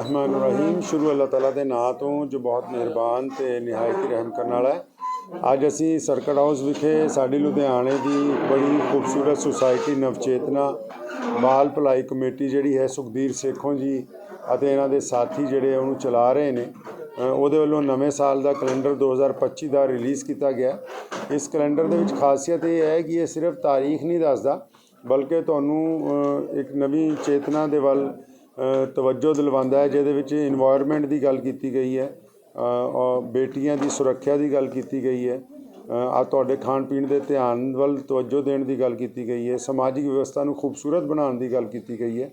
ਰਹਿਮਾਨ ਰਹੀਮ, ਸ਼ੁਰੂ ਅੱਲਾਹ ਤਾਲਾ ਦੇ ਨਾਂ ਤੋਂ ਜੋ ਬਹੁਤ ਮਿਹਰਬਾਨ ਤੇ ਨਿਹਾਇਤ ਰਹਿਮ ਕਰਨ ਵਾਲਾ ਹੈ। ਅੱਜ ਅਸੀਂ ਸਰਕਟ ਹਾਊਸ ਵਿਖੇ ਸਾਡੀ ਲੁਧਿਆਣੇ ਦੀ ਬੜੀ ਖੂਬਸੂਰਤ ਸੁਸਾਇਟੀ ਨਵਚੇਤਨਾ ਬਾਲ ਭਲਾਈ ਕਮੇਟੀ ਜਿਹੜੀ ਹੈ ਸੁਖਦੀਰ ਸੇਖੋਂ ਜੀ ਅਤੇ ਇਹਨਾਂ ਦੇ ਸਾਥੀ ਜਿਹੜੇ ਉਹਨੂੰ ਚਲਾ ਰਹੇ ਨੇ। ਉਹਦੇ ਵੱਲੋਂ ਨਵੇਂ ਸਾਲ ਦਾ ਕੈਲੰਡਰ 2025 ਦਾ ਰਿਲੀਜ਼ ਕੀਤਾ ਗਿਆ। ਇਸ ਕੈਲੰਡਰ ਦੇ ਵਿੱਚ ਖਾਸੀਅਤ ਇਹ ਹੈ ਕਿ ਇਹ ਸਿਰਫ ਤਾਰੀਖ ਨਹੀਂ ਦੱਸਦਾ, ਬਲਕਿ ਤੁਹਾਨੂੰ ਇੱਕ ਨਵੀਂ ਚੇਤਨਾ ਦੇ ਵੱਲ ਤਵੱਜੋ ਦਿਲਵਾਉਂਦਾ ਹੈ, ਜਿਹਦੇ ਵਿੱਚ এনवायरमेंट ਦੀ ਗੱਲ ਕੀਤੀ ਗਈ ਹੈ ਔਰ ਬੇਟੀਆਂ ਦੀ ਸੁਰੱਖਿਆ ਦੀ ਗੱਲ ਕੀਤੀ ਗਈ ਹੈ ਆ ਤੁਹਾਡੇ ਖਾਣ ਪੀਣ ਦੇ ਧਿਆਨ ਵੱਲ ਤਵੱਜੋ ਦੇਣ ਦੀ ਗੱਲ ਕੀਤੀ ਗਈ ਹੈ, ਸਮਾਜਿਕ ਵਿਵਸਥਾ ਨੂੰ ਖੂਬਸੂਰਤ ਬਣਾਉਣ ਦੀ ਗੱਲ ਕੀਤੀ ਗਈ ਹੈ।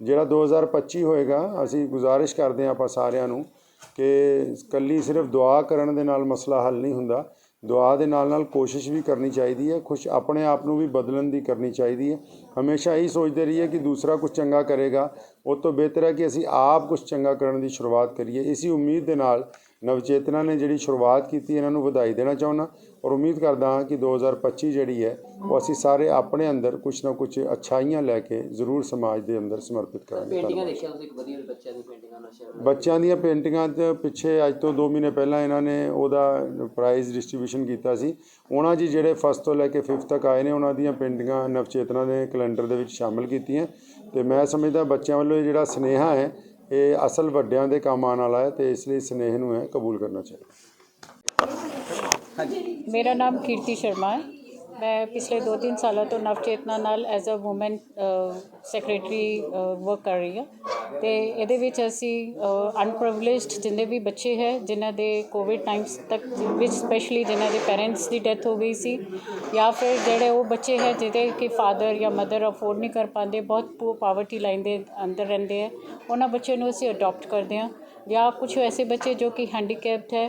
ਜਿਹੜਾ 2025 ਹੋਏਗਾ, ਅਸੀਂ ਗੁਜ਼ਾਰਿਸ਼ ਕਰਦੇ ਹਾਂ ਆਪਾਂ ਸਾਰਿਆਂ ਨੂੰ ਕਿ ਕੱਲੀ ਸਿਰਫ ਦੁਆ ਕਰਨ ਦੇ ਨਾਲ ਮਸਲਾ ਹੱਲ ਨਹੀਂ ਹੁੰਦਾ ਦੁਆ ਦੇ ਨਾਲ ਨਾਲ ਕੋਸ਼ਿਸ਼ ਵੀ ਕਰਨੀ ਚਾਹੀਦੀ ਹੈ, ਖੁਸ਼ ਆਪਣੇ ਆਪ ਨੂੰ ਵੀ ਬਦਲਣ ਦੀ ਕਰਨੀ ਚਾਹੀਦੀ ਹੈ। ਹਮੇਸ਼ਾ ਇਹੀ ਸੋਚਦੇ ਰਹੀਏ ਕਿ ਦੂਸਰਾ ਕੁਝ ਚੰਗਾ ਕਰੇਗਾ, ਉਹ ਤੋਂ ਬਿਹਤਰ ਹੈ ਕਿ ਅਸੀਂ ਆਪ ਕੁਝ ਚੰਗਾ ਕਰਨ ਦੀ ਸ਼ੁਰੂਆਤ ਕਰੀਏ। ਇਸੀ ਉਮੀਦ ਦੇ ਨਾਲ ਨਵਚੇਤਨਾ ਨੇ ਜਿਹੜੀ ਸ਼ੁਰੂਆਤ ਕੀਤੀ, ਇਹਨਾਂ ਨੂੰ ਵਧਾਈ ਦੇਣਾ ਚਾਹੁੰਦਾ। ਔਰ ਉਮੀਦ ਕਰਦਾ ਹਾਂ ਕਿ 2025 ਜਿਹੜੀ ਹੈ ਉਹ ਅਸੀਂ ਸਾਰੇ ਆਪਣੇ ਅੰਦਰ ਕੁਝ ਨਾ ਕੁਝ ਅੱਛਾਈਆਂ ਲੈ ਕੇ ਜ਼ਰੂਰ ਸਮਾਜ ਦੇ ਅੰਦਰ ਸਮਰਪਿਤ ਕਰਾਂਗੇ। ਪੇਂਟਿੰਗਾਂ ਦੇਖਿਆ ਤੁਸੀਂ ਇੱਕ ਵਧੀਆ ਬੱਚਿਆਂ ਦੀ ਪੇਂਟਿੰਗਾਂ ਨਸ਼ਾ ਬੱਚਿਆਂ ਦੀਆਂ ਪੇਂਟਿੰਗਾਂ ਤੇ ਪਿੱਛੇ ਅੱਜ ਤੋਂ 2 ਮਹੀਨੇ ਪਹਿਲਾਂ ਇਹਨਾਂ ਨੇ ਉਹਦਾ ਪ੍ਰਾਈਜ਼ ਡਿਸਟ੍ਰੀਬਿਊਸ਼ਨ ਕੀਤਾ ਸੀ। ਉਹਨਾਂ ਜੀ ਜਿਹੜੇ ਫਸਟ ਤੋਂ ਲੈ ਕੇ 5th ਤੱਕ ਆਏ ਨੇ ਉਹਨਾਂ ਦੀਆਂ ਪੇਂਟਿੰਗਾਂ ਨਵਚੇਤਨਾ ਦੇ ਕੈਲੰਡਰ ਦੇ ਵਿੱਚ ਸ਼ਾਮਿਲ ਕੀਤੀਆਂ। ਤੇ ਮੈਂ ਸਮਝਦਾ ਬੱਚਿਆਂ ਵੱਲੋਂ ਇਹ ਜਿਹੜਾ ਸਨੇਹਾ ਹੈ ਇਹ ਅਸਲ ਵੱਡਿਆਂ ਦੇ ਕੰਮ ਆਉਣ ਵਾਲਾ ਹੈ ਤੇ ਇਸ ਲਈ ਸਨੇਹ ਨੂੰ ਹੈ ਕਬੂਲ ਕਰਨਾ ਚਾਹੀਦਾ। ਮੇਰਾ ਨਾਮ ਕੀਰਤੀ ਸ਼ਰਮਾ ਹੈ। ਮੈਂ ਪਿਛਲੇ 2-3 ਸਾਲਾਂ ਤੋਂ ਨਵਚੇਤਨਾ ਨਾਲ as a woman secretary work ਕਰ ਰਹੀ ਹਾਂ। ਤੇ ਇਹਦੇ ਵਿੱਚ ਅਸੀਂ ਅਨਪ੍ਰਿਵਿਲੇਜਡ ਜਿੰਨੇ ਵੀ ਬੱਚੇ ਹੈ, ਜਿਨ੍ਹਾਂ ਦੇ ਕੋਵਿਡ ਟਾਈਮਸ ਤੱਕ, ਵਿੱਚ ਸਪੈਸ਼ਲੀ ਜਿਨ੍ਹਾਂ ਦੇ ਪੈਰੈਂਟਸ ਦੀ ਡੈਥ ਹੋ ਗਈ ਸੀ, ਜਾਂ ਫਿਰ ਜਿਹੜੇ ਉਹ ਬੱਚੇ ਹੈ ਜਿਹਦੇ ਕਿ ਫਾਦਰ ਜਾਂ ਮਦਰ ਅਫੋਰਡ ਨਹੀਂ ਕਰ ਪਾਉਂਦੇ, ਬਹੁਤ ਪੂਰ ਪਾਵਰਟੀ ਲਾਈਨ ਦੇ ਅੰਦਰ ਰਹਿੰਦੇ ਹੈ, ਉਹਨਾਂ ਬੱਚਿਆਂ ਨੂੰ ਅਸੀਂ ਅਡਾਪਟ ਕਰਦੇ ਹਾਂ। ਜਾਂ ਕੁਝ ਐਸੇ ਬੱਚੇ ਜੋ ਕਿ ਹੈਂਡੀਕੈਪਡ ਹੈ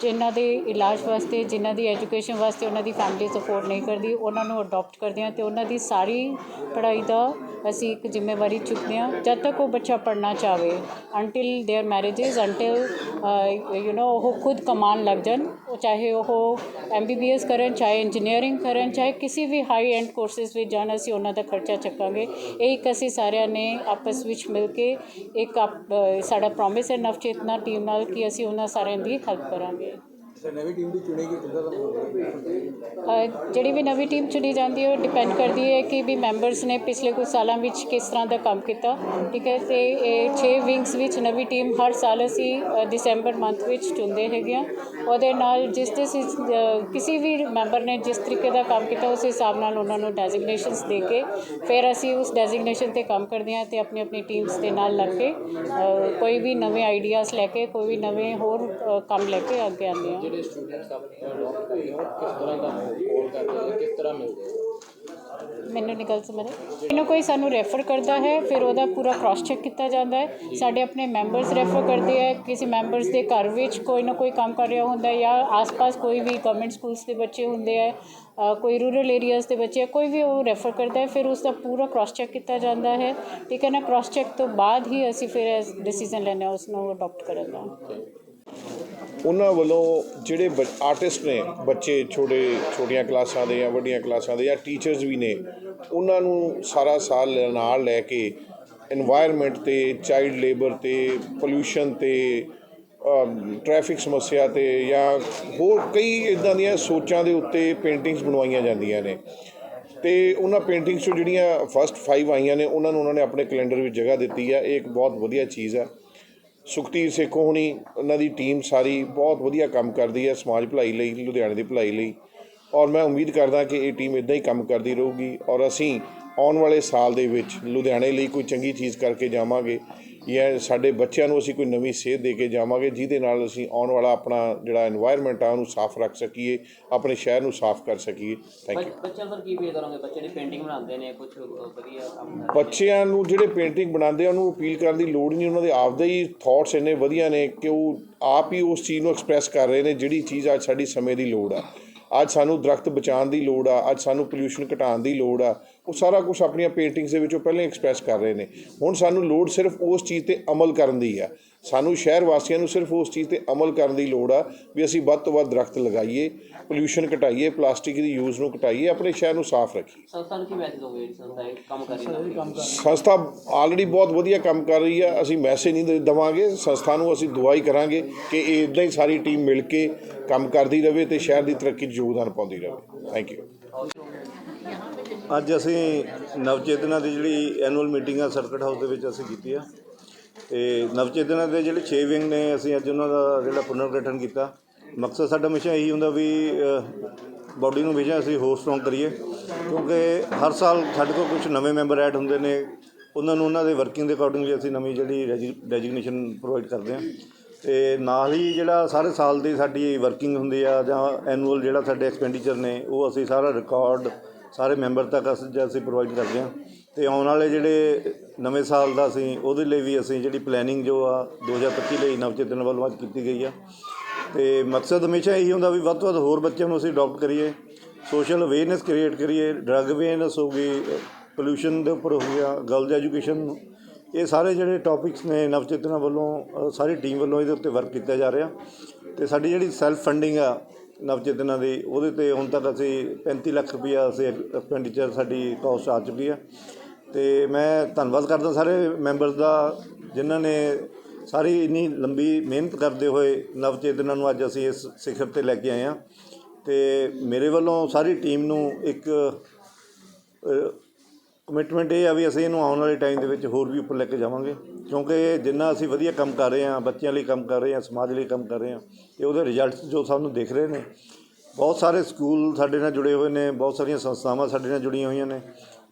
ਜਿਨ੍ਹਾਂ ਦੇ ਇਲਾਜ ਵਾਸਤੇ ਜਿਨ੍ਹਾਂ ਦੀ ਐਜੂਕੇਸ਼ਨ ਵਾਸਤੇ ਉਹਨਾਂ ਦੀ ਫੈਮਿਲੀ ਸਪੋਰਟ ਨਹੀਂ ਕਰਦੀ ਉਹਨਾਂ ਨੂੰ ਅਡਾਪਟ ਕਰਦੇ ਹਾਂ ਤੇ ਉਹਨਾਂ ਦੀ ਸਾਰੀ ਪੜ੍ਹਾਈ ਦਾ ਅਸੀਂ ਇੱਕ ਜ਼ਿੰਮੇਵਾਰੀ ਚੁੱਕਦੇ ਹਾਂ ਜਦ ਤੱਕ ਉਹ ਬੱਚਾ ਪੜ੍ਹਨਾ ਚਾਹਵੇ until there marriages until you know ਉਹ ਖੁਦ ਕਮਾਉਣ ਲੱਗ ਜਾਣ ਉਹ ਚਾਹੇ ਉਹ ਐਮਬੀਬੀਐਸ ਕਰਨ ਚਾਹੇ ਇੰਜੀਨੀਅਰਿੰਗ ਕਰਨ ਚਾਹੇ ਕਿਸੇ ਵੀ ਹਾਈ ਐਂਡ ਕੋਰਸਿਸ ਵਿੱਚ ਜਾਣ ਅਸੀਂ ਉਹਨਾਂ ਦਾ ਖਰਚਾ ਚੱਕਾਂਗੇ ਇਹ ਇੱਕ ਅਸੀਂ ਸਾਰਿਆਂ ਨੇ ਆਪਸ ਵਿੱਚ ਮਿਲ ਕੇ ਇੱਕ ਆਪ- ਅ, ਸਾਡਾ ਪ੍ਰੋਮਿਸ ਹੈ ਚੇਤਨਾ ਟੀਮ ਨਾਲ ਕਿ ਅਸੀਂ ਉਹਨਾਂ ਸਾਰਿਆਂ ਦੀ ਹੈਲਪ ਕਰਾਂਗੇ। ਨਵੀਂ ਟੀਮ ਦੀ ਚੁਣੇਗੀ ਕਿੱਦਾਂ ਦਾ ਅ, ਜਿਹੜੀ ਵੀ ਨਵੀਂ ਟੀਮ ਚੁਣੀ ਜਾਂਦੀ ਹੈ ਉਹ ਡਿਪੈਂਡ ਕਰਦੀ ਹੈ ਕਿ ਵੀ ਮੈਂਬਰਸ ਨੇ ਪਿਛਲੇ ਕੁਝ ਸਾਲਾਂ ਵਿੱਚ ਕਿਸ ਤਰ੍ਹਾਂ ਦਾ ਕੰਮ ਕੀਤਾ। ਠੀਕ ਹੈ ਤੇ ਇਹ 6 ਵਿੰਗਸ ਵਿੱਚ ਨਵੀਂ ਟੀਮ ਹਰ ਸਾਲ ਅਸੀਂ ਅ, ਦਸੰਬਰ ਮੰਥ ਵਿੱਚ ਚੁਣਦੇ ਹੈਗੇ ਹਾਂ। ਉਹਦੇ ਨਾਲ ਜਿਸ ਜਿਸ ਅ, ਕਿਸੇ ਵੀ ਮੈਂਬਰ ਨੇ ਜਿਸ ਤਰੀਕੇ ਦਾ ਕੰਮ ਕੀਤਾ ਉਸ ਹਿਸਾਬ ਨਾਲ ਉਹਨਾਂ ਨੂੰ ਡੈਜ਼ਿਗਨੇਸ਼ਨਸ ਦੇ ਕੇ ਫਿਰ ਅਸੀਂ ਉਸ ਡੈਜ਼ਿਗਨੇਸ਼ਨ ਤੇ ਕੰਮ ਕਰਦੇ ਹਾਂ ਤੇ ਆਪਣੀ ਆਪਣੀ ਟੀਮਸ ਦੇ ਨਾਲ ਲੱਗ ਕੇ ਅ, ਕੋਈ ਵੀ ਨਵੇਂ ਆਈਡੀਆਜ਼ ਲੈ ਕੇ ਕੋਈ ਵੀ ਨਵੇਂ ਹੋਰ ਅ, ਕੰਮ ਲੈ ਕੇ ਅੱਗੇ ਆਉਂਦੇ ਹਾਂ। ਜਿਹੜੇ ਸਟੂਡੈਂਟਸ ਆਪਣੇ ਅਡਾਪਟ ਕਰਦੇ ਹੋ ਕਿਸ ਤਰ੍ਹਾਂ ਦਾ ਕੋਲ ਕਰਦੇ ਹੋ ਕਿਸ ਤਰ੍ਹਾਂ ਮਿਲਦੇ ਹੋ ਮੈਨੂੰ ਨਿਕਲ ਸਮਝ ਇਹਨੂੰ ਕੋਈ ਸਾਨੂੰ ਰੈਫਰ ਕਰਦਾ ਹੈ ਫਿਰ ਉਹਦਾ ਪੂਰਾ ਕ੍ਰਾਸ ਚੈੱਕ ਕੀਤਾ ਜਾਂਦਾ ਹੈ। ਸਾਡੇ ਆਪਣੇ ਮੈਂਬਰਸ ਰੈਫਰ ਕਰਦੇ ਹੈ ਕਿਸੇ ਮੈਂਬਰਸ ਦੇ ਘਰ ਵਿੱਚ ਕੋਈ ਨਾ ਕੋਈ ਕੰਮ ਕਰ ਰਿਹਾ ਹੁੰਦਾ ਹੈ ਜਾਂ ਆਸ-ਪਾਸ ਕੋਈ ਵੀ ਗਵਰਨਮੈਂਟ ਸਕੂਲਸ ਦੇ ਬੱਚੇ ਹੁੰਦੇ ਹੈ ਕੋਈ ਰੂਰਲ ਏਰੀਆਜ਼ ਦੇ ਬੱਚੇ ਕੋਈ ਵੀ ਉਹ ਰੈਫਰ ਕਰਦਾ ਹੈ ਫਿਰ ਉਸ ਦਾ ਪੂਰਾ ਕ੍ਰਾਸ ਚੈੱਕ ਕੀਤਾ ਜਾਂਦਾ ਹੈ। ਠੀਕ ਹੈ ਨਾ ਕ੍ਰਾਸ ਚੈੱਕ ਤੋਂ ਬਾਅਦ ਹੀ ਅਸੀਂ ਫਿਰ ਡਿਸੀਜਨ ਲੈਣਾ ਉਸ ਨੂੰ ਅਡਾਪਟ ਕਰਨ ਦਾ। ਉਹਨਾਂ ਵੱਲੋਂ ਜਿਹੜੇ ਆਰਟਿਸਟ ਨੇ, ਬੱਚੇ, ਛੋਟੇ, ਛੋਟੀਆਂ ਕਲਾਸਾਂ ਦੇ ਜਾਂ ਵੱਡੀਆਂ ਕਲਾਸਾਂ ਦੇ ਜਾਂ ਟੀਚਰਸ ਵੀ ਨੇ, ਉਹਨਾਂ ਨੂੰ ਸਾਰਾ ਸਾਲ ਨਾਲ ਲੈ ਕੇ এনवायरमेंट ਤੇ ਚਾਈਲਡ ਲੇਬਰ ਤੇ ਪੋਲੂਸ਼ਨ ਤੇ ਟ੍ਰੈਫਿਕ ਸਮੱਸਿਆ ਤੇ ਜਾਂ ਹੋਰ ਕਈ ਇਦਾਂ ਦੀਆਂ ਸੋਚਾਂ ਦੇ ਉੱਤੇ ਪੇਂਟਿੰਗਸ ਬਣਵਾਈਆਂ ਜਾਂਦੀਆਂ ਨੇ। ਤੇ ਉਹਨਾਂ ਪੇਂਟਿੰਗਸ ਤੋਂ ਜਿਹੜੀਆਂ ਫਸਟ 5 ਆਈਆਂ ਨੇ, ਉਹਨਾਂ ਨੂੰ ਉਹਨਾਂ ਨੇ ਆਪਣੇ ਕੈਲੰਡਰ ਵਿੱਚ ਜਗ੍ਹਾ ਦਿੱਤੀ ਆ। ਇਹ ਇੱਕ ਬਹੁਤ ਵਧੀਆ ਚੀਜ਼ ਆ। ਸੁਖਤੀਰ ਸੇਖੋਂ ਹੁਣੀ, ਉਹਨਾਂ ਦੀ ਟੀਮ ਸਾਰੀ ਬਹੁਤ ਵਧੀਆ ਕੰਮ ਕਰਦੀ ਹੈ, ਸਮਾਜ ਭਲਾਈ ਲਈ, ਲੁਧਿਆਣੇ ਦੀ ਭਲਾਈ ਲਈ। ਔਰ ਮੈਂ ਉਮੀਦ ਕਰਦਾ ਕਿ ਇਹ ਟੀਮ ਇਦਾਂ ਹੀ ਕੰਮ ਕਰਦੀ ਰਹੂਗੀ। ਔਰ ਅਸੀਂ ਆਉਣ ਵਾਲੇ ਸਾਲ ਦੇ ਵਿੱਚ ਲੁਧਿਆਣੇ ਲਈ ਕੋਈ ਚੰਗੀ ਚੀਜ਼ ਕਰਕੇ ਜਾਵਾਂਗੇ। ਜਾਂ ਸਾਡੇ ਬੱਚਿਆਂ ਨੂੰ ਅਸੀਂ ਕੋਈ ਨਵੀਂ ਸੇਧ ਦੇ ਕੇ ਜਾਵਾਂਗੇ ਜਿਹਦੇ ਨਾਲ ਅਸੀਂ ਆਉਣ ਵਾਲਾ ਆਪਣਾ ਜਿਹੜਾ এনवायरमेंट ਆ ਉਹਨੂੰ ਸਾਫ਼ ਰੱਖ ਸਕੀਏ ਆਪਣੇ ਸ਼ਹਿਰ ਨੂੰ ਸਾਫ਼ ਕਰ ਸਕੀਏ। ਥੈਂਕ ਯੂ ਬੱਚਿਆਂ ਸਰ ਕੀ ਅਪੀਲ ਕਰੋਗੇ? ਬੱਚੇ ਜਿਹੜੇ ਪੇਂਟਿੰਗ ਬਣਾਉਂਦੇ ਨੇ ਕੁਝ ਵਧੀਆ ਕੰਮ ਬੱਚਿਆਂ ਨੂੰ ਜਿਹੜੇ ਪੇਂਟਿੰਗ ਬਣਾਉਂਦੇ ਆ ਉਹਨੂੰ ਅਪੀਲ ਕਰਨ ਦੀ ਲੋੜ ਨਹੀਂ ਉਹਨਾਂ ਦੇ ਆਪਦੇ ਹੀ ਥਾਟਸ ਇੰਨੇ ਵਧੀਆ ਨੇ ਕਿ ਉਹ ਆਪ ਹੀ ਉਸ ਚੀਜ਼ ਨੂੰ ਐਕਸਪ੍ਰੈਸ ਕਰ ਰਹੇ ਨੇ ਜਿਹੜੀ ਚੀਜ਼ ਅੱਜ ਸਾਡੀ ਸਮੇਂ ਦੀ ਲੋੜ ਆ। ਅੱਜ ਸਾਨੂੰ ਦਰਖਤ ਬਚਾਉਣ ਦੀ ਲੋੜ ਆ, ਅੱਜ ਸਾਨੂੰ ਪੋਲਿਊਸ਼ਨ ਘਟਾਉਣ ਦੀ ਲੋੜ ਆ। ਉਹ ਸਾਰਾ ਕੁਝ ਆਪਣੀਆਂ ਪੇਂਟਿੰਗਸ ਦੇ ਵਿੱਚੋਂ ਉਹ ਪਹਿਲਾਂ ਐਕਸਪ੍ਰੈਸ ਕਰ ਰਹੇ ਨੇ। ਹੁਣ ਸਾਨੂੰ ਲੋੜ ਸਿਰਫ ਉਸ ਚੀਜ਼ ਤੇ ਅਮਲ ਕਰਨ ਦੀ ਆ। ਸਾਨੂੰ ਸ਼ਹਿਰ ਵਾਸੀਆਂ ਨੂੰ ਸਿਰਫ ਉਸ ਚੀਜ਼ ਤੇ ਅਮਲ ਕਰਨ ਦੀ ਲੋੜ ਆ ਵੀ ਅਸੀਂ ਵੱਧ ਤੋਂ ਵੱਧ ਦਰਖਤ ਲਗਾਈਏ ਪੋਲਿਊਸ਼ਨ ਘਟਾਈਏ ਪਲਾਸਟਿਕ ਦੀ ਯੂਜ਼ ਨੂੰ ਘਟਾਈਏ ਆਪਣੇ ਸ਼ਹਿਰ ਨੂੰ ਸਾਫ਼ ਰੱਖੀਏ। ਸੰਸਥਾ ਨੂੰ ਕੀ ਮੈਸੇਜ ਦੋਗੇ ਸੰਸਥਾ ਇਹ ਕੰਮ ਕਰ ਰਹੀ ਹੈ? ਸੰਸਥਾ ਆਲਰੇਡੀ ਬਹੁਤ ਵਧੀਆ ਕੰਮ ਕਰ ਰਹੀ ਆ ਅਸੀਂ ਮੈਸੇਜ ਨਹੀਂ ਦੇ- ਦੇਵਾਂਗੇ ਸੰਸਥਾ ਨੂੰ ਅਸੀਂ ਦੁਆ ਹੀ ਕਰਾਂਗੇ ਕਿ ਇਹ ਇਦਾਂ ਹੀ ਸਾਰੀ ਟੀਮ ਮਿਲ ਕੇ ਕੰਮ ਕਰਦੀ ਰਹੇ ਤੇ ਸ਼ਹਿਰ ਦੀ ਤਰੱਕੀ 'ਚ ਯੋਗਦਾਨ ਪਾਉਂਦੀ ਰਹੇ ਥੈਂਕ ਯੂ ਅੱਜ ਅਸੀਂ ਨਵਚੇਤਨਾ ਦੀ ਜਿਹੜੀ ਐਨੂਅਲ ਮੀਟਿੰਗ ਆ ਸਰਕਟ ਹਾਊਸ ਦੇ ਵਿੱਚ ਅਸੀਂ ਕੀਤੀ ਆ। ਤੇ ਨਵਚੇਤਨਾ ਦੇ ਜਿਹੜੇ 6 ਵਿੰਗ ਨੇ, ਅਸੀਂ ਅੱਜ ਉਹਨਾਂ ਦਾ ਜਿਹੜਾ ਪੁਨਰਗਠਨ ਕੀਤਾ। ਮਕਸਦ ਸਾਡਾ ਹਮੇਸ਼ਾ ਇਹੀ ਹੁੰਦਾ ਵੀ ਬਾਡੀ ਨੂੰ ਹਮੇਸ਼ਾ ਅਸੀਂ ਹੋਰ ਸਟਰੋਂਗ ਕਰੀਏ। ਕਿਉਂਕਿ ਹਰ ਸਾਲ ਸਾਡੇ ਕੋਲ ਕੁਝ ਨਵੇਂ ਮੈਂਬਰ ਐਡ ਹੁੰਦੇ ਨੇ। ਉਹਨਾਂ ਨੂੰ ਉਹਨਾਂ ਦੇ ਵਰਕਿੰਗ ਦੇ ਅਕੋਰਡਿੰਗਲੀ ਅਸੀਂ ਨਵੀਂ ਜਿਹੜੀ ਡੈਜਿਗਨੇਸ਼ਨ ਪ੍ਰੋਵਾਈਡ ਕਰਦੇ ਹਾਂ। ਤੇ ਨਾਲ ਹੀ ਜਿਹੜਾ ਸਾਰੇ ਸਾਲ ਦੀ ਸਾਡੀ ਵਰਕਿੰਗ ਹੁੰਦੀ ਆ, ਜਾਂ ਐਨੂਅਲ ਜਿਹੜਾ ਸਾਡੇ ਐਕਸਪੈਂਡੀਚਰ ਨੇ, ਉਹ ਅਸੀਂ ਸਾਰਾ ਰਿਕਾਰਡ ਸਾਰੇ ਮੈਂਬਰ ਤੱਕ ਅਸੀਂ ਅਸੀਂ ਪ੍ਰੋਵਾਈਡ ਕਰਦੇ ਹਾਂ। ਤੇ ਆਉਣ ਵਾਲੇ ਜਿਹੜੇ ਨਵੇਂ ਸਾਲ ਦਾ ਅਸੀਂ, ਉਹਦੇ ਲਈ ਵੀ ਅਸੀਂ ਜਿਹੜੀ ਪਲੈਨਿੰਗ ਜੋ ਆ 2025 ਲਈ ਨਵਚੇਤਨ ਵੱਲੋਂ ਅੱਜ ਕੀਤੀ ਗਈ ਆ। ਤੇ ਮਕਸਦ ਹਮੇਸ਼ਾ ਇਹੀ ਹੁੰਦਾ ਵੀ ਵੱਧ ਤੋਂ ਵੱਧ ਹੋਰ ਬੱਚਿਆਂ ਨੂੰ ਅਸੀਂ ਅਡਾਪਟ ਕਰੀਏ ਸੋਸ਼ਲ ਅਵੇਅਰਨੈਸ ਕ੍ਰੀਏਟ ਕਰੀਏ ਡਰੱਗ ਅਵੇਅਰਨੈਸ ਹੋ ਗਈ ਪੋਲੂਸ਼ਨ ਦੇ ਉੱਪਰ ਹੋ ਗਿਆ ਗਰਲਜ਼ ਐਜੂਕੇਸ਼ਨ ਇਹ ਸਾਰੇ ਜਿਹੜੇ ਟੌਪਿਕਸ ਨੇ ਨਵਚੇਤਨਾ ਵੱਲੋਂ ਸਾਰੀ ਟੀਮ ਵੱਲੋਂ ਇਹਦੇ ਉੱਤੇ ਵਰਕ ਕੀਤਾ ਜਾ ਰਿਹਾ। ਤੇ ਸਾਡੀ ਜਿਹੜੀ ਸੈਲਫ ਫੰਡਿੰਗ ਆ ਨਵਚੇਤਨਾ ਦੀ ਉਹਦੇ ਤੇ ਹੁਣ ਤੱਕ ਅਸੀਂ 35 ਲੱਖ ਰੁਪਈਆ ਅਸੀਂ ਐਕਸਪੈਂਡੀਚਰ ਸਾਡੀ ਕੋਸਟ ਆ ਚੁੱਕੀ ਹੈ ਤੇ ਮੈਂ ਧੰਨਵਾਦ ਕਰਦਾ ਸਾਰੇ ਮੈਂਬਰਸ ਦਾ, ਜਿਨ੍ਹਾਂ ਨੇ ਸਾਰੀ ਇੰਨੀ ਲੰਬੀ ਮਿਹਨਤ ਕਰਦੇ ਹੋਏ ਨਵਚੇਤਨਾ ਨੂੰ ਅੱਜ ਅਸੀਂ ਇਸ ਸਿਖਰ ਤੇ ਲੈ ਕੇ ਆਏ ਆ ਤੇ ਮੇਰੇ ਵੱਲੋਂ ਸਾਰੀ ਟੀਮ ਨੂੰ ਇੱਕ ਕਮਿਟਮੈਂਟ ਇਹ ਆ ਵੀ ਅਸੀਂ ਇਹਨੂੰ ਆਉਣ ਵਾਲੇ ਟਾਈਮ ਦੇ ਵਿੱਚ ਹੋਰ ਵੀ ਉੱਪਰ ਲੈ ਕੇ ਜਾਵਾਂਗੇ। ਕਿਉਂਕਿ ਜਿੰਨਾ ਅਸੀਂ ਵਧੀਆ ਕੰਮ ਕਰ ਰਹੇ ਹਾਂ, ਬੱਚਿਆਂ ਲਈ ਕੰਮ ਕਰ ਰਹੇ ਹਾਂ, ਸਮਾਜ ਲਈ ਕੰਮ ਕਰ ਰਹੇ ਹਾਂ, ਤੇ ਉਹਦੇ ਰਿਜ਼ਲਟਸ ਜੋ ਸਾਨੂੰ ਦਿਖ ਰਹੇ ਨੇ। ਬਹੁਤ ਸਾਰੇ ਸਕੂਲ ਸਾਡੇ ਨਾਲ ਜੁੜੇ ਹੋਏ ਨੇ, ਬਹੁਤ ਸਾਰੀਆਂ ਸੰਸਥਾਵਾਂ ਸਾਡੇ ਨਾਲ ਜੁੜੀਆਂ ਹੋਈਆਂ ਨੇ,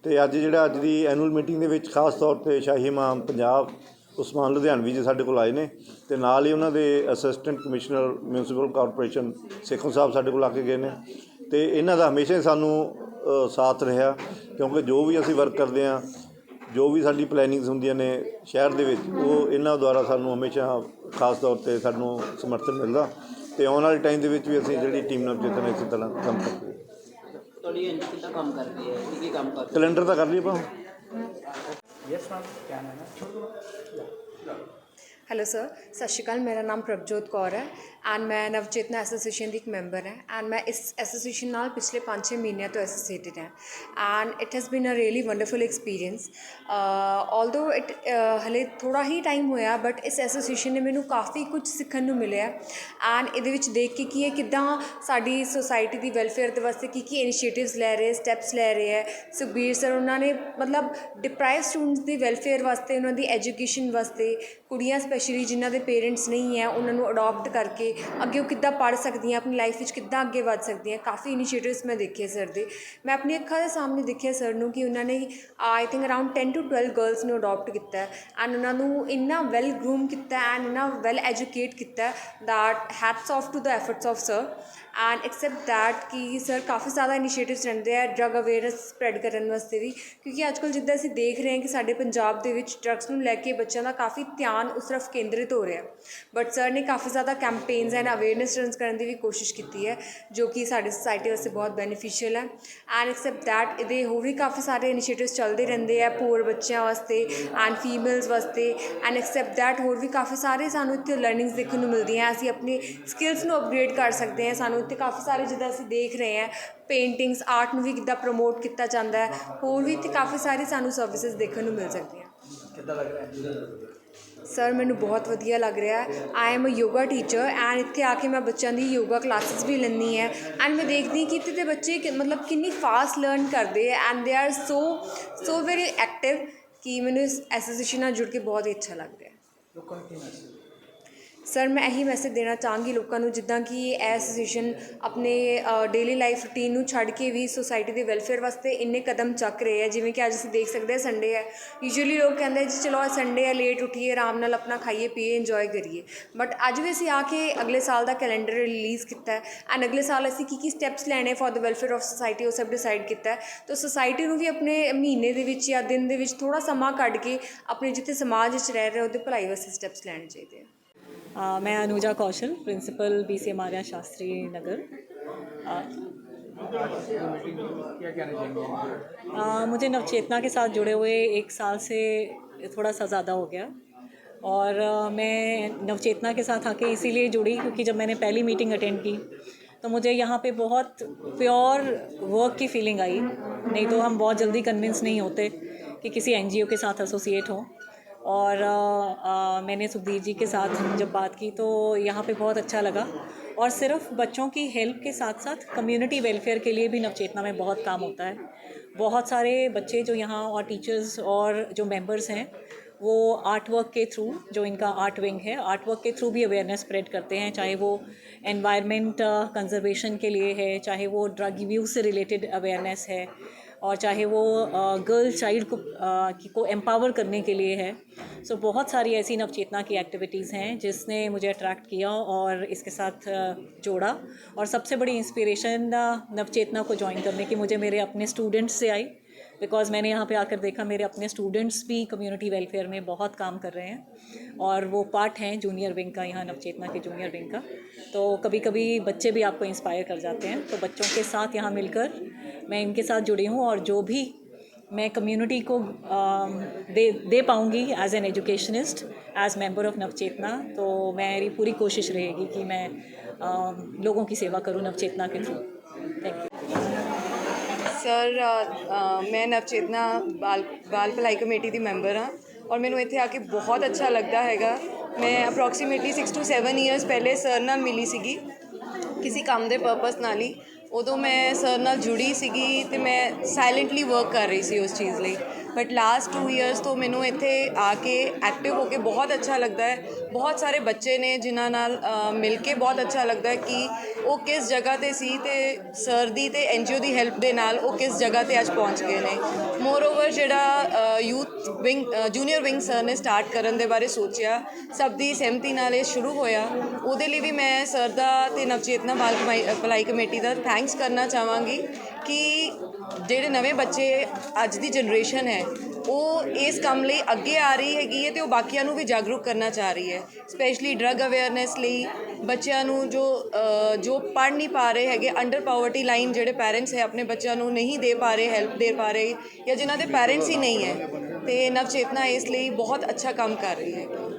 ਤੇ ਅੱਜ ਜਿਹੜਾ ਅੱਜ ਦੀ ਐਨੂਅਲ ਮੀਟਿੰਗ ਦੇ ਵਿੱਚ ਖਾਸ ਤੌਰ ਤੇ ਸ਼ਾਹੀ ਇਮਾਮ ਪੰਜਾਬ ਉਸਮਾਨ ਲੁਧਿਆਣਵੀ ਜੀ ਸਾਡੇ ਕੋਲ ਆਏ ਨੇ, ਤੇ ਨਾਲ ਹੀ ਉਹਨਾਂ ਦੇ assistant commissioner municipal corporation Sekhon ਸਾਹਿਬ ਸਾਡੇ ਕੋਲ ਆ ਕੇ ਗਏ ਨੇ, ਤੇ ਇਹਨਾਂ ਦਾ ਹਮੇਸ਼ਾ ਹੀ ਸਾਨੂੰ ਸਾਥ ਰਿਹਾ, ਕਿਉਂਕਿ ਜੋ ਵੀ ਅਸੀਂ ਵਰਕ ਕਰਦੇ ਹਾਂ ਜੋ ਵੀ ਸਾਡੀ ਪਲੈਨਿੰਗਸ ਹੁੰਦੀਆਂ ਨੇ ਸ਼ਹਿਰ ਦੇ ਵਿੱਚ ਉਹ ਇਹਨਾਂ ਦੁਆਰਾ ਸਾਨੂੰ ਹਮੇਸ਼ਾ ਖਾਸ ਤੌਰ ਤੇ ਸਾਨੂੰ ਸਮਰਥਨ ਮਿਲਦਾ ਤੇ ਆਉਣ ਵਾਲੇ ਟਾਈਮ ਦੇ ਵਿੱਚ ਵੀ ਅਸੀਂ ਜਿਹੜੀ ਟੀਮ ਨਾਲ ਜਿੱਤਣ ਇਸੇ ਤਰ੍ਹਾਂ ਕੰਮ ਕਰਾਂਗੇ ਤੁਹਾਡੀ ਐਨਜੀ ਕਿੱਦਾਂ ਕੰਮ ਕਰਦੀ ਹੈ? ਕੀ ਕੀ ਕੰਮ ਕਰਦੀ ਕੈਲੰਡਰ ਤਾਂ ਕਰ ਲਈਏ ਆਪਾਂ ਹੈਲੋ ਸਰ ਸਤਿ ਸ਼੍ਰੀ ਅਕਾਲ ਮੇਰਾ ਨਾਮ ਪ੍ਰਭਜੋਤ ਕੌਰ ਹੈ ਐਂਡ ਮੈਂ ਨਵਚੇਤਨਾ ਐਸੋਸੀਏਸ਼ਨ ਦੀ ਇੱਕ ਮੈਂਬਰ ਹਾਂ ਐਂਡ ਮੈਂ ਇਸ ਐਸੋਸੀਏਸ਼ਨ ਨਾਲ ਪਿਛਲੇ 5-6 ਮਹੀਨਿਆਂ ਤੋਂ ਐਸੋਸੀਏਟਡ ਹਾਂ and it has been a really wonderful experience although it ਹਲੇ ਥੋੜਾ ਹੀ ਟਾਈਮ ਹੋਇਆ ਬਟ ਇਸ ਐਸੋਸੀਏਸ਼ਨ ਨੇ ਮੈਨੂੰ ਕਾਫੀ ਕੁਝ ਸਿੱਖਣ ਨੂੰ ਮਿਲਿਆ ਐਂਡ ਇਹਦੇ ਵਿੱਚ ਦੇਖ ਕੇ ਕੀ ਇਹ ਕਿਦਾਂ ਸਾਡੀ ਸੋਸਾਇਟੀ ਦੀ ਵੈਲਫੇਅਰ ਦੇ ਵਾਸਤੇ ਕੀ ਕੀ ਇਨੀਸ਼ੀਏਟਿਵਸ ਲੈ ਰਹੇ ਸਟੈਪਸ ਲੈ ਰਹੇ ਹੈ ਸੁਖਬੀਰ ਸਰ ਉਹਨਾਂ ਨੇ ਮਤਲਬ ਡਿਪਰਾਈਵ ਸਟੂਡੈਂਟਸ ਦੀ ਵੈਲਫੇਅਰ ਵਾਸਤੇ ਉਹਨਾਂ ਦੀ ਐਜੂਕੇਸ਼ਨ ਵਾਸਤੇ ਕੁੜੀਆਂ ਸਪੈਸ਼ਲੀ ਜਿਨ੍ਹਾਂ ਦੇ ਪੇਰੈਂਟਸ ਨਹੀਂ ਹੈ, ਉਹਨਾਂ ਨੂੰ ਅਡੋਪਟ ਕਰਕੇ ਅੱਗੇ ਉਹ ਕਿੱਦਾਂ ਪੜ੍ਹ ਸਕਦੀਆਂ, ਆਪਣੀ ਲਾਈਫ ਵਿੱਚ ਕਿੱਦਾਂ ਅੱਗੇ ਵੱਧ ਸਕਦੀਆਂ, ਕਾਫੀ ਇਨੀਸ਼ੀਏਟਿਵਸ ਮੈਂ ਦੇਖੇ ਸਰ ਦੇ। ਮੈਂ ਆਪਣੀ ਅੱਖਾਂ ਦੇ ਸਾਹਮਣੇ ਦੇਖਿਆ ਸਰ ਨੂੰ ਕਿ ਉਹਨਾਂ ਨੇ I think around 10 to 12 girls ਨੂੰ ਅਡੋਪਟ ਕੀਤਾ ਐਂਡ ਉਹਨਾਂ ਨੂੰ ਇੰਨਾ ਵੈਲ ਗਰੂਮ ਕੀਤਾ ਐਂਡ ਇੰਨਾ ਵੈਲ ਐਜੂਕੇਟ ਕੀਤਾ that hats off to the efforts of sir and accept that ਕਿ ਸਰ ਕਾਫੀ ਜ਼ਿਆਦਾ ਇਨੀਸ਼ੀਏਟਿਵਸ ਰਹਿੰਦੇ ਆ ਡਰਗ ਅਵੇਅਰਨੈਸ ਸਪਰੈਡ ਕਰਨ ਵਾਸਤੇ ਵੀ, ਕਿਉਂਕਿ ਅੱਜਕੱਲ ਜਿੱਦਾਂ ਅਸੀਂ ਦੇਖ ਰਹੇ ਹਾਂ ਕਿ ਸਾਡੇ ਪੰਜਾਬ ਦੇ ਵਿੱਚ ਡਰੱਗਸ ਨੂੰ ਲੈ ਕੇ ਬੱਚਿਆਂ ਦਾ ਕਾਫੀ ਧਿਆਨ ਉਸ ਤਰਫ ਕੇਂਦਰਿਤ ਹੋ ਰਿਹਾ। ਬਟ ਸਰ ਨੇ ਕਾਫੀ ਜ਼ਿਆਦਾ ਕੈਂਪੇਨਸ ਐਂਡ ਅਵੇਅਰਨੈਸ ਰਨਸ ਕਰਨ ਦੀ ਵੀ ਕੋਸ਼ਿਸ਼ ਕੀਤੀ ਹੈ, ਜੋ ਕਿ ਸਾਡੀ ਸੋਸਾਇਟੀ ਵਾਸਤੇ ਬਹੁਤ ਬੈਨੀਫੀਸ਼ੀਅਲ ਹੈ। ਐਂਡ ਐਕਸੈਪਟ ਦੈਟ ਇਹਦੇ ਹੋਰ ਵੀ ਕਾਫੀ ਸਾਰੇ ਇਨੀਸ਼ੀਏਟਿਵਸ ਚੱਲਦੇ ਰਹਿੰਦੇ ਆ ਪੂਰ ਬੱਚਿਆਂ ਵਾਸਤੇ ਐਂਡ ਫੀਮੇਲਸ ਵਾਸਤੇ। ਐਂਡ ਐਕਸੈਪਟ ਦੈਟ ਹੋਰ ਵੀ ਕਾਫੀ ਸਾਰੇ ਸਾਨੂੰ ਇੱਥੇ ਲਰਨਿੰਗਸ ਦੇਖਣ ਨੂੰ ਮਿਲਦੀਆਂ ਅਸੀਂ ਆਪਣੀ ਸਕਿੱਲਸ ਨੂੰ ਅਪਗ੍ਰੇਡ ਕਰ ਸਕਦੇ ਹਾਂ। ਸਾਨੂੰ ਇੱਥੇ ਕਾਫੀ ਸਾਰੇ ਜਿੱਦਾਂ ਅਸੀਂ ਦੇਖ ਰਹੇ ਹਾਂ ਪੇਂਟਿੰਗਸ ਆਰਟ ਨੂੰ ਵੀ ਕਿੱਦਾਂ ਪ੍ਰਮੋਟ ਕੀਤਾ ਜਾਂਦਾ ਹੈ। ਹੋਰ ਵੀ ਇੱਥੇ ਕਾਫੀ ਸਾਰੀ ਸਾਨੂੰ ਸਰਵਿਸਿਜ਼ ਦੇਖਣ ਨੂੰ ਮਿਲ ਸਕਦੀਆਂ। ਸਰ ਮੈਨੂੰ ਬਹੁਤ ਵਧੀਆ ਲੱਗ ਰਿਹਾ I am a yoga teacher and ਇੱਥੇ ਆ ਕੇ ਮੈਂ ਬੱਚਿਆਂ ਦੀ ਯੋਗਾ ਕਲਾਸਿਸ ਵੀ ਲੈਂਦੀ ਹੈ। ਐਂਡ ਮੈਂ ਦੇਖਦੀ ਕਿ ਇੱਥੇ ਦੇ ਬੱਚੇ ਮਤਲਬ ਕਿੰਨੀ ਫਾਸਟ ਲਰਨ ਕਰਦੇ ਹੈ and they are so so very active ਕਿ ਮੈਨੂੰ ਇਸ ਐਸੋਸੀਏਸ਼ਨ ਨਾਲ ਜੁੜ ਕੇ ਬਹੁਤ ਹੀ ਅੱਛਾ ਲੱਗ ਰਿਹਾ ਹੈ। ਸਰ, ਮੈਂ ਇਹੀ ਮੈਸੇਜ ਦੇਣਾ ਚਾਹਾਂਗੀ ਲੋਕਾਂ ਨੂੰ, ਜਿੱਦਾਂ ਕਿ ਇਹ ਐਸੋਸੀਏਸ਼ਨ ਆਪਣੇ ਡੇਲੀ ਲਾਈਫ ਰੂਟੀਨ ਨੂੰ ਛੱਡ ਕੇ ਵੀ ਸੋਸਾਇਟੀ ਦੇ ਵੈਲਫੇਅਰ ਵਾਸਤੇ ਇੰਨੇ ਕਦਮ ਚੱਕ ਰਹੇ ਹੈ ਜਿਵੇਂ ਕਿ ਅੱਜ ਅਸੀਂ ਦੇਖ ਸਕਦੇ ਹਾਂ ਸੰਡੇ ਹੈ। ਯੂਜੂਅਲੀ ਲੋਕ ਕਹਿੰਦੇ ਜੀ, ਚਲੋ ਅੱਜ ਸੰਡੇ ਹੈ ਲੇਟ ਉੱਠੀਏ, ਆਰਾਮ ਨਾਲ ਆਪਣਾ ਖਾਈਏ, ਪੀਏ ਇੰਜੋਏ ਕਰੀਏ। ਬਟ ਅੱਜ ਵੀ ਅਸੀਂ ਆ ਕੇ ਅਗਲੇ ਸਾਲ ਦਾ ਕੈਲੰਡਰ ਰਿਲੀਜ਼ ਕੀਤਾ ਹੈ। ਐਂਡ ਅਗਲੇ ਸਾਲ ਅਸੀਂ ਕੀ ਕੀ ਸਟੈਪਸ ਲੈਣੇ for the welfare of society ਉਹ ਸਭ ਡਿਸਾਈਡ ਕੀਤਾ ਹੈ। ਤਾਂ ਸੋਸਾਇਟੀ ਨੂੰ ਵੀ ਆਪਣੇ ਮਹੀਨੇ ਦੇ ਵਿੱਚ ਜਾਂ ਦਿਨ ਦੇ ਵਿੱਚ ਥੋੜਾ ਸਮਾਂ ਕੱਢ ਕੇ ਆਪਣੇ ਜਿੱਥੇ ਸਮਾਜ ਵਿੱਚ ਰਹਿ ਰਹੇ ਉਹਦੇ ਭਲਾਈ ਵਾਸਤੇ ਸਟੈਪਸ ਲੈਣੇ ਚਾਹੀਦੇ ਆ। अ, मैं Anuja Kaushal principal B C M Arya Shastri Nagar. कहना चाहेंगे आ, मुझे नवचेतना के साथ जुड़े हुए एक साल से थोड़ा सा ज़्यादा हो गया। और आ, मैं नवचेतना के साथ आके इसीलिए जुड़ी क्योंकि जब मैंने पहली मीटिंग अटेंड की तो मुझे यहाँ पे बहुत प्योर वर्क की फीलिंग आई। नहीं तो हम बहुत जल्दी कन्विंस नहीं होते कि किसी एनजीओ के साथ एसोसिएट हों। और आ, मैंने सुखदीप जी के साथ जब बात की तो यहाँ पे बहुत अच्छा लगा। और सिर्फ़ बच्चों की हेल्प के साथ साथ कम्युनिटी वेलफेयर के लिए भी नवचेतना में बहुत काम होता है। बहुत सारे बच्चे जो यहाँ और टीचर्स और जो मेंबर्स हैं वो आर्ट वर्क के थ्रू जो इनका आर्ट विंग है आर्ट वर्क के थ्रू भी अवेयरनेस स्प्रेड करते हैं। चाहे वो एनवायरनमेंट कंजर्वेशन के लिए है चाहे वो ड्रग यूज़ से रिलेटेड अवेयरनेस है। और चाहे वो गर्ल चाइल्ड को की- एम्पावर करने के लिए है। सो so, बहुत सारी ऐसी नवचेतना की एक्टिविटीज़ हैं जिसने मुझे अट्रैक्ट किया और इसके साथ जोड़ा। और सबसे बड़ी इंस्पिरेशन नवचेतना को ज्वाइन करने की मुझे मेरे अपने स्टूडेंट्स से आई। बिकॉज़ मैंने यहाँ पे आकर देखा, मेरे अपने स्टूडेंट्स भी कम्युनिटी वेलफेयर में बहुत काम कर रहे हैं और वो पार्ट हैं जूनियर विंग का, यहाँ नवचेतना के जूनियर विंग का। तो कभी कभी बच्चे भी आपको इंस्पायर कर जाते हैं। तो बच्चों के साथ यहाँ मिलकर मैं इनके साथ जुड़ी हूँ और जो भी मैं कम्युनिटी को दे दे पाऊँगी as an educationist as member of Navchetna तो मेरी पूरी कोशिश रहेगी कि मैं लोगों की सेवा करूँ नवचेतना के थ्रू। थैंक यू ਸਰ ਮੈਂ ਨਵਚੇਤਨਾ ਬਾਲ ਬਾਲ ਭਲਾਈ ਕਮੇਟੀ ਦੀ ਮੈਂਬਰ ਹਾਂ ਔਰ ਮੈਨੂੰ ਇੱਥੇ ਆ ਕੇ ਬਹੁਤ ਅੱਛਾ ਲੱਗਦਾ ਹੈਗਾ। ਮੈਂ ਅਪਰੋਕਸੀਮੇਟਲੀ 6 ਟੂ 7 ਇਅਰਸ ਪਹਿਲੇ ਸਰ ਨਾਲ ਮਿਲੀ ਸੀਗੀ ਕਿਸੇ ਕੰਮ ਦੇ ਪਰਪਸ ਨਾਲ ਹੀ। ਉਦੋਂ ਮੈਂ ਸਰ ਨਾਲ ਜੁੜੀ ਸੀਗੀ ਤੇ ਮੈਂ ਸਾਇਲੈਂਟਲੀ ਵਰਕ ਕਰ ਰਹੀ ਸੀ ਉਸ ਚੀਜ਼ ਲਈ। ਬਟ ਲਾਸਟ 2 ਇਅਰਸ ਤੋਂ ਮੈਨੂੰ ਇੱਥੇ ਆ ਕੇ ਐਕਟਿਵ ਹੋ ਕੇ ਬਹੁਤ ਅੱਛਾ ਲੱਗਦਾ ਹੈ। ਬਹੁਤ ਸਾਰੇ ਬੱਚੇ ਨੇ ਜਿਨ੍ਹਾਂ ਨਾਲ ਮਿਲ ਕੇ ਬਹੁਤ ਅੱਛਾ ਲੱਗਦਾ ਹੈ ਕਿ ਉਹ ਕਿਸ ਜਗ੍ਹਾ ਤੇ ਸੀ ਤੇ ਸਰ ਦੀ ਤੇ ਐਨਜੀਓ ਦੀ ਹੈਲਪ ਦੇ ਨਾਲ ਉਹ ਕਿਸ ਜਗ੍ਹਾ ਤੇ ਅੱਜ ਪਹੁੰਚ ਗਏ ਨੇ। ਮੋਰ ਓਵਰ ਜਿਹੜਾ youth wing junior wing sir ਨੇ ਸਟਾਰਟ ਕਰਨ ਦੇ ਬਾਰੇ ਸੋਚਿਆ, ਸਭ ਦੀ ਸਹਿਮਤੀ ਨਾਲ ਇਹ ਸ਼ੁਰੂ ਹੋਇਆ। ਉਹਦੇ ਲਈ ਵੀ ਮੈਂ ਸਰ ਦਾ ਤੇ ਨਵਚੇਤਨਾ ਬਾਲ ਭਲਾਈ- ਭਲਾਈ ਕਮੇਟੀ ਦਾ ਥੈਂਕਸ ਕਰਨਾ ਚਾਹਾਂਗੀ। ਕਿ ਜਿਹੜੇ ਨਵੇਂ ਬੱਚੇ ਅੱਜ ਦੀ ਜਨਰੇਸ਼ਨ ਹੈ, ਉਹ ਇਸ ਕੰਮ ਲਈ ਅੱਗੇ ਆ ਰਹੀ ਹੈਗੀ ਹੈ ਤੇ ਉਹ ਬਾਕੀਆਂ ਨੂੰ ਵੀ ਜਾਗਰੂਕ ਕਰਨਾ ਚਾਹ ਰਹੀ ਹੈ। ਸਪੈਸ਼ਲੀ ਡਰੱਗ ਅਵੇਅਰਨੈਸ ਲਈ ਬੱਚਿਆਂ ਨੂੰ ਜੋ ਜੋ ਪੜ੍ਹ ਨਹੀਂ ਪਾ ਰਹੇ ਹੈਗੇ ਅੰਡਰ ਪਾਵਰਟੀ ਲਾਈਨ ਜਿਹੜੇ ਪੈਰੈਂਟਸ ਹੈ, ਆਪਣੇ ਬੱਚਿਆਂ ਨੂੰ ਨਹੀਂ ਦੇ ਪਾ ਰਹੇ ਹੈਲਪ ਦੇ ਪਾ ਰਹੇ ਜਾਂ ਜਿਨ੍ਹਾਂ ਦੇ ਪੈਰੈਂਟਸ ਹੀ ਨਹੀਂ ਹੈ, ਤੇ ਨਵਚੇਤਨਾ ਇਸ ਲਈ ਬਹੁਤ ਅੱਛਾ ਕੰਮ ਕਰ ਰਹੀ ਹੈ।